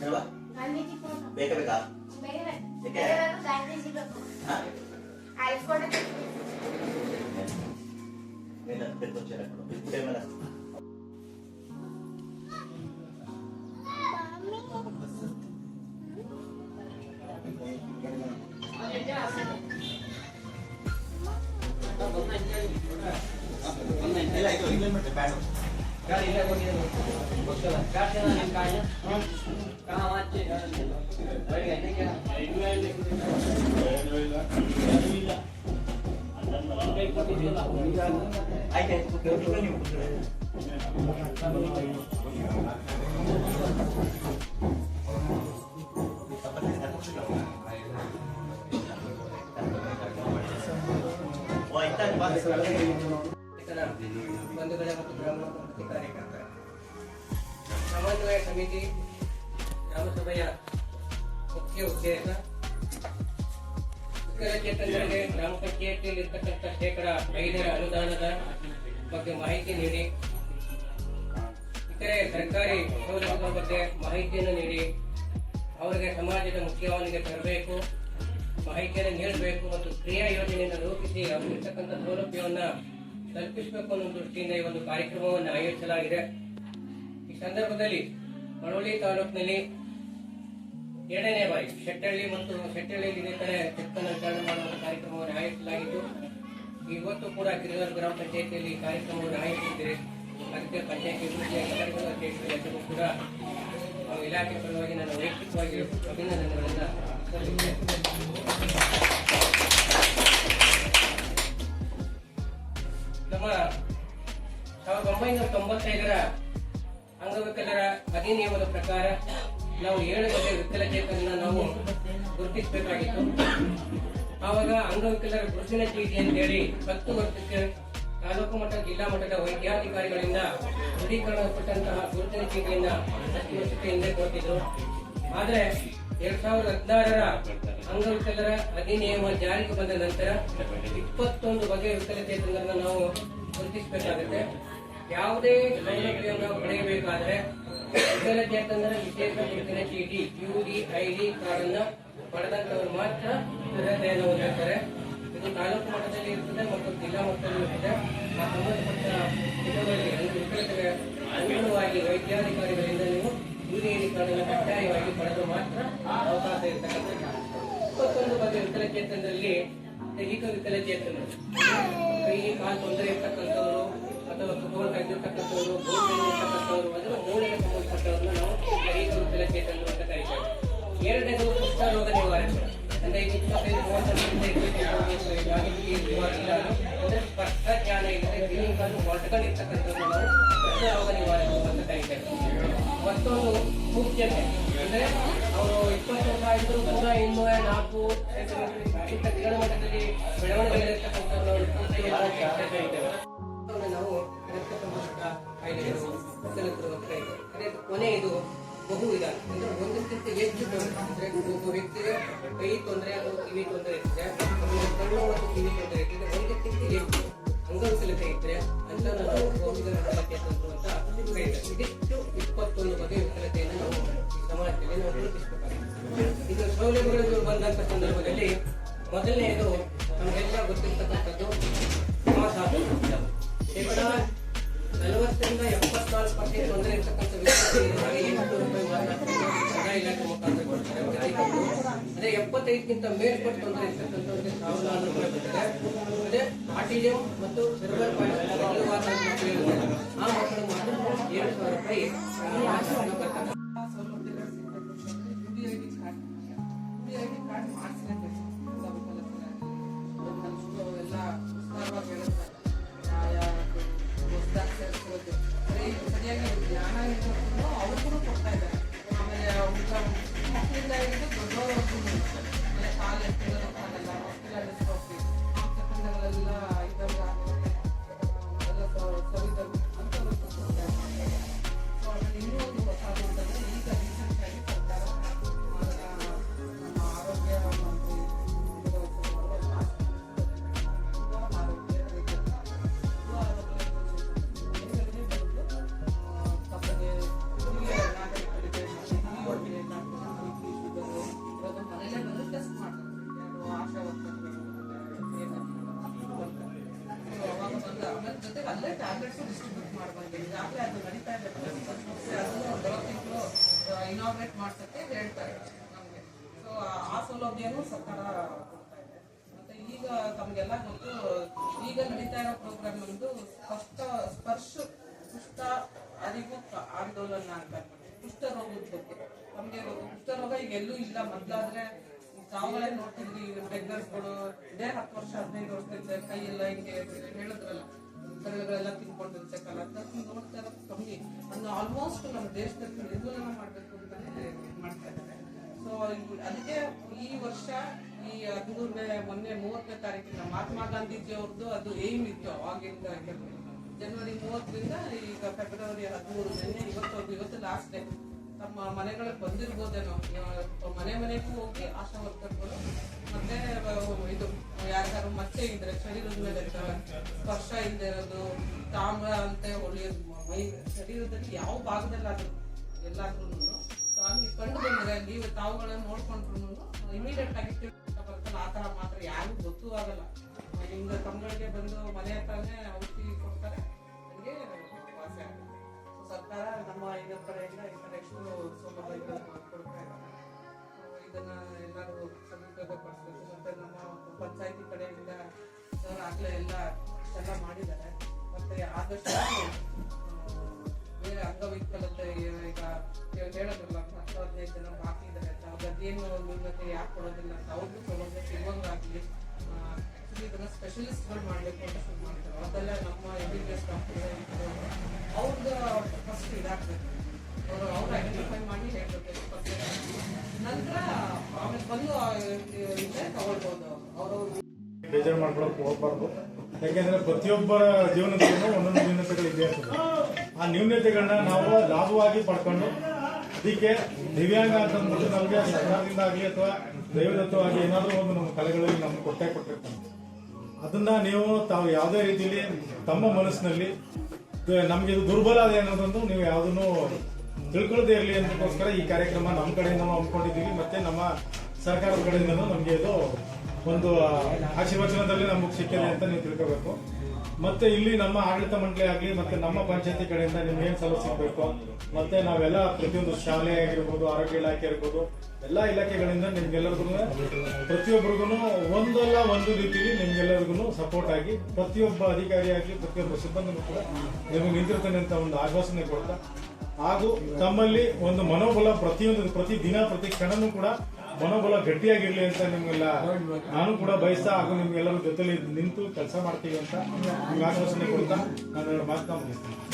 తెలువా baker కాదు నేను పెట్టుకొచ్చాను అక్కడ కెమెరా Gracias. ಕೊಡು ಬಿಟ್ಟೆ ಮೇಲೆ ಇಲ್ಲ ಇದು ಇಲ್ಲ ಮತ್ತೆ ಬ್ಯಾಡ ಆಯ್ತಾಯ್ತು ಕೂತ್ಕೊಳ್ಳಿ, ನೀವು ಕೂತ್ಕೊಳ್ಳಿ. ಸಮನ್ವಯ ಸಮಿತಿ ಗ್ರಾಮಸಭೆಯ ಮುಖ್ಯ ಉದ್ದೇಶ ವಿಕಲಚೇತನರಿಗೆ ಗ್ರಾಮ ಪಂಚಾಯತಿಯಲ್ಲಿ ಇರ್ತಕ್ಕಂಥ ಶೇಕಡ ಐದರ ಅನುದಾನದ ಬಗ್ಗೆ ಮಾಹಿತಿ ನೀಡಿ ಇತರೆ ಸರ್ಕಾರಿ ಸೌಲಭ್ಯಗಳ ಬಗ್ಗೆ ಮಾಹಿತಿಯನ್ನು ನೀಡಿ ಅವರಿಗೆ ಸಮಾಜದ ಮುಖ್ಯವಾನಿಗೆ ತರಬೇಕು ಮಾಹಿತಿಯನ್ನು ನೀಡಬೇಕು ಮತ್ತು ಕ್ರಿಯಾ ಯೋಜನೆಯನ್ನು ರೂಪಿಸಿ ಅವರಿರ್ತಕ್ಕಂಥ ಸೌಲಭ್ಯವನ್ನು ತಲುಪಿಸಬೇಕು ಅನ್ನೋ ದೃಷ್ಟಿಯಿಂದ ಈ ಒಂದು ಕಾರ್ಯಕ್ರಮವನ್ನು ಆಯೋಜಿಸಲಾಗಿದೆ ಈ ಸಂದರ್ಭದಲ್ಲಿ ಮಳವಳ್ಳಿ ತಾಲೂಕಿನಲ್ಲಿ ಎರಡನೇ ಬಾರಿ ಶೆಟ್ಟಳ್ಳಿ ಮತ್ತು ಶೆಟ್ಟಳ್ಳಿಯಲ್ಲಿ ಇದೇ ತರ ವಿತರಣೆ ಮಾಡುವ ಕಾರ್ಯಕ್ರಮವನ್ನು ಆಯೋಜಿಸಲಾಗಿದ್ದು, ಇವತ್ತು ಕೂಡ ಕಿರಿಯೂರು ಗ್ರಾಮ ಪಂಚಾಯಿತಿಯಲ್ಲಿ ಈ ಕಾರ್ಯಕ್ರಮವನ್ನು ಆಯೋಜಿಸಿದೆ. ಅದಕ್ಕೆ ಪಂಚಾಯತಿ ಅಧಿಕಾರಿಗಳು ಅಧ್ಯಕ್ಷರು ಕೂಡ ಇಲಾಖೆ ಪರವಾಗಿ ನಾನು ವೈಯಕ್ತಿಕವಾಗಿ ಅಭಿನಂದನೆಗಳನ್ನು ನಮ್ಮ ಸಾವಿರದ ಒಂಬೈನೂರ ತೊಂಬತ್ತೈದರ ಅಂಗವಿಕಲರ ಅಧಿನಿಯಮದ ಪ್ರಕಾರ ನಾವು ಏಳು ಬಗೆಯ ವಿಕಲಚೇತನ ನಾವು ಗುರುತಿಸಬೇಕಾಗಿತ್ತು. ಆವಾಗ ಅಂಗವಿಕಲರ ಗುರುತಿನ ಚೀಟಿ ಅಂತೇಳಿ ಹತ್ತು ವರ್ಷಕ್ಕೆ ತಾಲೂಕು ಮಟ್ಟ, ಜಿಲ್ಲಾ ಮಟ್ಟದ ವೈದ್ಯಾಧಿಕಾರಿಗಳಿಂದ ದೃಢೀಕರಣಪಟ್ಟಂತಹ ಗುರುತಿನ ಚೀಟಿಯನ್ನ ಹತ್ತು ವರ್ಷಕ್ಕೆ ಹಿಂದೆ ಕೊಟ್ಟಿದ್ರು ಆದ್ರೆ ಎರಡ್ ಸಾವಿರದ ಹದಿನಾರರ ಅಂಗವಿಕಲರ ಅಧಿನಿಯಮ ಜಾರಿಗೆ ಬಂದ ನಂತರ ಇಪ್ಪತ್ತೊಂದು ಬಗೆಯ ವಿಕಲಚೇತನರನ್ನ ನಾವು ಗುರುತಿಸಬೇಕಾಗುತ್ತೆ. ಯಾವುದೇ ಸೌಲಭ್ಯವನ್ನು ಪಡೆಯಬೇಕಾದ್ರೆ ಅಂತಂದ್ರೆ ವಿಶೇಷ ಗುರುತಿನ ಚೀಟಿ U D I D card ಅನ್ನ ಪಡೆದಂತವರು ಮಾತ್ರ ಅರ್ಹತೆಯನ್ನು ಹೊಂದಿರ್ತಾರೆ ಇದು ತಾಲೂಕು ಮಟ್ಟದಲ್ಲಿ ಇರ್ತದೆ, ಮತ್ತು ಜಿಲ್ಲಾ ಮಟ್ಟದಲ್ಲಿ ಇರ್ತದೆ. ಆ ಸಂಬಂಧಪಟ್ಟ ಅನುಗುಣವಾಗಿ ವೈದ್ಯಾಧಿಕಾರಿಗಳಿಂದ ನೀವು U D I D card ಅನ್ನು ಕಡ್ಡಾಯವಾಗಿ ಪಡೆದು ಮಾತ್ರ ಅವಕಾಶ ಇರ್ತಕ್ಕಂಥ ಇಪ್ಪತ್ತೊಂದು ಬಗ್ಗೆ ವಿಕಲಚೇತನದಲ್ಲಿ ದೈಹಿಕ ವಿಕಲಚೇತನ ಕೈ ಕಾಲು ತೊಂದರೆ ಇರ್ತಕ್ಕಂಥವ್ರು ಅಥವಾ ಫುಟ್ಬಾಲ್ ಇರ್ತಕ್ಕಂಥವ್ರು ಗೋಲ್ಡ್ ಇರ್ತಕ್ಕಂಥವ್ರು, ಅಥವಾ ಮೂಳೆಗೆ ಸಂಬಂಧಪಟ್ಟವ್ರನ್ನ ನಾವು ದೈಹಿಕ ವಿಕಲಚೇತನರು ಅಂತ ಕರೀತೇವೆ. ಎರಡನೇದು ಕುಷ್ಠರೋಗ ನಿವಾರಣೆ. ಅಂದ್ರೆ ಇಪ್ಪತ್ತೈದು ಮೂವತ್ತರಿಂದ ಅಂದ್ರೆ ಸ್ಪಷ್ಟ ಜ್ಞಾನ ಇದ್ರೆ ಕ್ಲಿನಿಕಲ್ ಹೊರಟುಕೊಂಡಿರ್ತಕ್ಕಂಥವ್ರನ್ನ ನಾವು ಕುಷ್ಠರೋಗ ನಿವಾರಣೆ ಅಂತ ಕರೀತೇವೆ. ಮತ್ತೊಂದು ಮುಖ್ಯತೆ ಅಂದ್ರೆ ಅವರು ಇಪ್ಪತ್ತು ವರ್ಷ ಆಯ್ತು ಕೂಡ ಇನ್ನೂ ನಾಲ್ಕು ಇಂಥ ಬೆಳವಣಿಗೆಗಳಿರ್ತಕ್ಕಂಥವ್ರು ಅವ್ರನ್ನ ನಾವು ಕೊನೆಯದು ಬಹು ವಿಧಾನ ಅಂದ್ರೆ ಒಂದಕ್ಕಿಂತ ಹೆಚ್ಚು ತೊಂದರೆ ಅಂದ್ರೆ ಒಬ್ಬ ವ್ಯಕ್ತಿಗೆ ಕೈ ತೊಂದರೆ ಅಥವಾ ಕಿವಿ ತೊಂದರೆ ಇರ್ತದೆ ಕಣ್ಣು ಮತ್ತು ಕಿವಿ ತೊಂದರೆ ಇರ್ತದೆ ಒಂದಕ್ಕಿಂತ ಹೆಚ್ಚು ಅಂಗವಿಕಲತೆ ಇದ್ರೆ ಅಂತ ನಾವು ಬಹುವಿಧ ತಂದ್ರು ಅಂತ ಕರೀತೇವೆ ಇದಿಷ್ಟು ಇಪ್ಪತ್ತೊಂದು ಬಗೆಯ ವಿಕಲತೆಯನ್ನು ನಾವು ಸಮಾಜದಲ್ಲಿ ನಾವು ಗುರುತಿಸಬೇಕಾಗಿದೆ ಇದು ಸೌಲಭ್ಯಗಳು ಬಂದಂತ ಸಂದರ್ಭದಲ್ಲಿ ಮೊದಲನೆಯದು ಅದೇ ಎಪ್ಪತ್ತೈದಕ್ಕಿಂತ ಮೇಲ್ಪಟ್ಟು ತೊಂದರೆ ಇರ್ತಕ್ಕಂಥವ್ರಿಗೆ ಆಟಿಸಮ್ ಮತ್ತು ಸೆರ್ಬಲ್ ಪಾಯಿಂಟ್ ಆ ಮಕ್ಕಳು ಮಾತ್ರ ಎರಡು ಸಾವಿರ ರೂಪಾಯಿ ಈಗಾಗಲೇ ಅದು ನಡೀತಾ ಇದೆ ತಿಂಗಳು ಇನಾಗ್ರೇಟ್ ಮಾಡ್ಸಕ್ಕೆ ಹೇಳ್ತಾರೆ ನಮಗೆ ಸೊ ಆ ಸೌಲಭ್ಯನೂ ಸರ್ಕಾರ ಕೊಡ್ತಾ ಇದೆ ಮತ್ತೆ ಈಗ ತಮಗೆಲ್ಲ ಗೊತ್ತು ಈಗ ನಡೀತಾ ಇರೋ ಪ್ರೋಗ್ರಾಮ್ ಒಂದು ಸ್ಪಷ್ಟ ಸ್ಪರ್ಶ ಕುಷ್ಠ ಅರಿವು ಆಂದೋಲನ ಅಂತ ಕುಷ್ಠ ರೋಗದ ಬಗ್ಗೆ ನಮಗೆ ಕುಷ್ಠ ರೋಗ ಈಗ ಎಲ್ಲೂ ಇಲ್ಲ ಮೊದ್ಲಾದ್ರೆ ತಾವುಗಳೇ ನೋಡ್ತಿದ್ವಿ ಬೆಗ್ಗರ್ಸ್ಗಳು ಇದೇ ಹತ್ತು ವರ್ಷ ಹದಿನೈದು ವರ್ಷದಿಂದ ಕೈ ಎಲ್ಲ ಹಿಂಗೆ ಹೇಳಿದ್ರಲ್ಲ ಬೆರಳುಗಳೆಲ್ಲ ತಿನ್ಕೊಂಡಿರುತ್ತೆ ಕಲ. ಅದನ್ನ ನೋಡ್ತಾ ಇರೋದು ಕಮ್ಮಿ. ಅದನ್ನ ಆಲ್ಮೋಸ್ಟ್ ನಮ್ಮ ದೇಶದಲ್ಲಿ ನಿರ್ಮೂಲನೆ ಮಾಡಬೇಕು ಅಂತಾನೆ ಮಾಡ್ತಾ ಇದ್ದಾರೆ. ಸೊ ಅದಕ್ಕೆ ಈ ವರ್ಷ, ಈ ಹದಿಮೂರನೇ, ಮೊನ್ನೆ ಮೂವತ್ತನೇ ತಾರೀಕಿನ ಮಹಾತ್ಮ ಗಾಂಧೀಜಿ ಅವ್ರದ್ದು ಅದು ಏಮ್ ಇತ್ತು ಆಗಿಂದ. ಜನವರಿ ಮೂವತ್ತರಿಂದ ಈಗ ಫೆಬ್ರವರಿ ಹದಿಮೂರು ನಿನ್ನೆ ಇವತ್ತು ಇವತ್ತು ಲಾಸ್ಟ್ ಡೇ ತಮ್ಮ ಮನೆಗಳಿಗೆ ಬಂದಿರ್ಬೋದೇನೋ. ಮನೆ ಮನೆಗೂ ಹೋಗಿ ಆಶಾ ವರ್ಕರ್ಗಳು ಮತ್ತೆ ಇದು, ಯಾರ್ಯಾರು ಮತ್ತೆ ಇದ್ರೆ ಶರೀರದ ಮೇಲೆ ಸ್ಪರ್ಶ ಇಲ್ಲದೆ ಇರೋದು, ತಾಮ್ರ ಅಂತೆ ಹೊಳೆಯೋದು ಮೈ ಶರೀರದಲ್ಲಿ ಯಾವ ಭಾಗದಲ್ಲಾದ್ರೂ ಎಲ್ಲಾದ್ರೂ ಹಂಗೆ ಕಂಡು ಬಂದ್ರೆ ನೀವು ತಾವುಗಳನ್ನ ನೋಡ್ಕೊಂಡ್ರು ಇಮಿಡಿಯೇಟ್ ಆಗಿ ಅಂತ ಆ ಥರ ಮಾತ್ರ ಯಾರಿಗೂ ಗೊತ್ತೂ ಆಗಲ್ಲ. ಹಿಂಗ ತಮ್ಮಗಳಿಗೆ ಬಂದು ಮನೆ ಹತ್ರನೇ ಔಷಧಿ ಕೊಡ್ತಾರೆ ನನಗೆ ವಾಸಿ ಆಗುತ್ತೆ ಇದನ್ನ ನಮ್ಮ ಪಂಚಾಯತಿ ಕಡೆಯಿಂದ ಆಗ್ಲೇ ಎಲ್ಲ ಮಾಡಿದ್ದಾರೆ. ಮತ್ತೆ ಆದಷ್ಟು ಬೇರೆ ಈಗ ಹದಿನೈದು ಜನ ಅಂತ. ಯಾಕೆ ಕೊಡೋದಿಲ್ಲ ಅಂತ ಅವ್ರಿಗೂ ಇದನ್ನ ಸ್ಪೆಷಲಿಸ್ಟ್ಗಳು ಮಾಡಬೇಕು ಅಂತ ಶುರು ಮಾಡ್ತಾರೆ ಅದೆಲ್ಲ ನಮ್ಮ M B B S doctor ಅವ್ರದ್ದು ಫಸ್ಟ್ ಇದಾಗಬೇಕು. ನಂತರ ಬಂದು ಬೇಜಾರು ಮಾಡ್ಕೊಳಕ್ ಹೋಗ್ಬಾರ್ದು. ಯಾಕೆಂದ್ರೆ ಪ್ರತಿಯೊಬ್ಬರ ಜೀವನದಲ್ಲೂ ಒಂದೊಂದು ನ್ಯೂನತೆಗಳು ಇದೆ ಆ ನ್ಯೂನತೆಗಳನ್ನ ನಾವು ಲಾಭವಾಗಿ ಪಡ್ಕೊಂಡು ಅದಕ್ಕೆ ದಿವ್ಯಾಂಗ ಅಂತಂದ್ಬಿಟ್ಟು ನಮಗೆ ಸರ್ಕಾರದಿಂದ ಆಗಲಿ ಅಥವಾ ದೈವದತ್ತವಾಗಿ ಏನಾದರೂ ಒಂದು ನಮ್ಮ ಕಲೆಗಳಲ್ಲಿ ನಮ್ಗೆ ಕೊಟ್ಟೆ ಕೊಟ್ಟಿರ್ತಾನೆ ಅದನ್ನ ನೀವು ತಾವು ಯಾವುದೇ ರೀತಿಯಲ್ಲಿ ತಮ್ಮ ಮನಸ್ಸಿನಲ್ಲಿ ನಮಗೆ ನಮ್ಗೆ ಇದು ದುರ್ಬಲ ಅದೇ ಅನ್ನೋದೊಂದು ನೀವು ಯಾವುದನ್ನು ತಿಳ್ಕೊಳ್ಳದೆ ಇರಲಿ ಅಂತಕ್ಕೋಸ್ಕರ ಈ ಕಾರ್ಯಕ್ರಮ ನಮ್ಮ ಕಡೆಯಿಂದ ನಾವು ಹಮ್ಮಿಕೊಂಡಿದ್ದೀವಿ ಮತ್ತೆ ನಮ್ಮ ಸರ್ಕಾರದ ಕಡೆಯಿಂದನೂ ನಮಗೆ ಇದು ಒಂದು ಆಶೀರ್ವಚನದಲ್ಲಿ ನಮಗೆ ಸಿಕ್ಕಿದೆ ಅಂತ ನೀವು ತಿಳ್ಕೋಬೇಕು. ಮತ್ತೆ ಇಲ್ಲಿ ನಮ್ಮ ಆಡಳಿತ ಮಂಡಳಿ ಆಗಲಿ, ಮತ್ತೆ ನಮ್ಮ ಪಂಚಾಯತಿ ಕಡೆಯಿಂದ ನಿಮ್ಗೆ ಏನು ಸಲಹೆ ಸಿಗಬೇಕು? ಮತ್ತೆ ನಾವೆಲ್ಲ ಪ್ರತಿಯೊಂದು ಶಾಲೆ ಆಗಿರ್ಬೋದು, ಆರೋಗ್ಯ ಇಲಾಖೆ ಇರ್ಬೋದು ಎಲ್ಲ ಇಲಾಖೆಗಳಿಂದ ನಿಮ್ಗೆಲ್ಲರಿಗೂ ಪ್ರತಿಯೊಬ್ಬರಿಗೂ ಒಂದಲ್ಲ ಒಂದು ರೀತಿಯಲ್ಲಿ ನಿಮ್ಗೆಲ್ಲರಿಗೂ ಸಪೋರ್ಟ್ ಆಗಿ, ಪ್ರತಿಯೊಬ್ಬ ಅಧಿಕಾರಿ ಆಗಲಿ, ಪ್ರತಿಯೊಬ್ಬ ಸಿಬ್ಬಂದಿಗೂ ಕೂಡ ನಿಮಗೆ ನಿಂತಿರ್ತಾನೆ ಅಂತ ಒಂದು ಆಶ್ವಾಸನೆ ಕೊಡ್ತಾ ಹಾಗೂ ತಮ್ಮಲ್ಲಿ ಒಂದು ಮನೋಬಲ ಪ್ರತಿಯೊಂದು, ಪ್ರತಿ ದಿನ, ಪ್ರತಿ ಕ್ಷಣನೂ ಕೂಡ ಮನೋಬಲ ಗಟ್ಟಿಯಾಗಿರ್ಲಿ ಅಂತ ನಿಮ್ಗೆಲ್ಲ ನಾನು ಕೂಡ ಬಯಸ್ತಾ ಹಾಗೂ ನಿಮ್ಗೆಲ್ಲರ ಜೊತೆಲಿ ನಿಂತು ಕೆಲಸ ಮಾಡ್ತೀವಿ ಅಂತ ನಿಮ್ಗೆ ಆಶ್ವಾಸನೆ ಕೊಡ್ತಾ ನಾನು ಮಾತನ್ನ